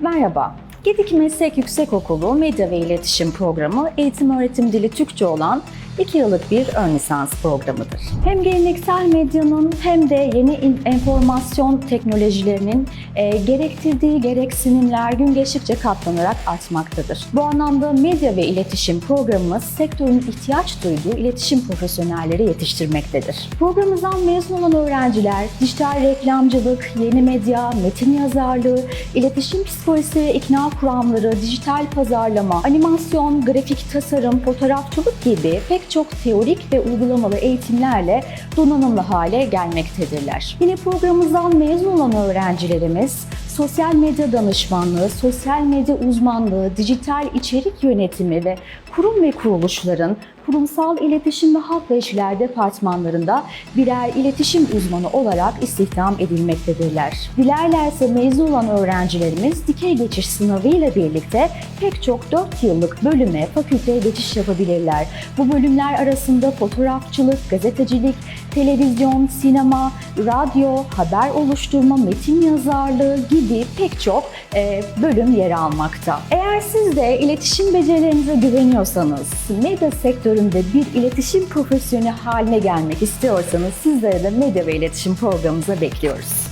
Merhaba. Gedik Meslek Yüksekokulu Medya ve İletişim Programı eğitim öğretim dili Türkçe olan 2 yıllık bir ön lisans programıdır. Hem geleneksel medyanın hem de yeni enformasyon teknolojilerinin e, gerektirdiği gereksinimler gün geçtikçe katlanarak artmaktadır. Bu anlamda medya ve iletişim programımız sektörün ihtiyaç duyduğu iletişim profesyonelleri yetiştirmektedir. Programımızdan mezun olan öğrenciler dijital reklamcılık, yeni medya, metin yazarlığı, iletişim psikolojisi ve ikna kuramları, dijital pazarlama, animasyon, grafik tasarım, fotoğrafçılık gibi pek çok teorik ve uygulamalı eğitimlerle donanımlı hale gelmektedirler. Yine programımızdan mezun olan öğrencilerimiz sosyal medya danışmanlığı, sosyal medya uzmanlığı, dijital içerik yönetimi ve kurum ve kuruluşların kurumsal iletişim ve halkla ilişkiler departmanlarında birer iletişim uzmanı olarak istihdam edilmektedirler. Dilerlerse mezun olan öğrencilerimiz dikey geçiş sınavı ile birlikte pek çok 4 yıllık bölüme, fakülteye geçiş yapabilirler. Bu bölümler arasında fotoğrafçılık, gazetecilik, televizyon, sinema, radyo, haber oluşturma, metin yazarlığı gibi pek çok e, bölüm yer almakta. Eğer siz de iletişim becerilerinize güveniyorsanız, medya sektöründe bir iletişim profesyoneli haline gelmek istiyorsanız sizleri de medya ve iletişim programımıza bekliyoruz.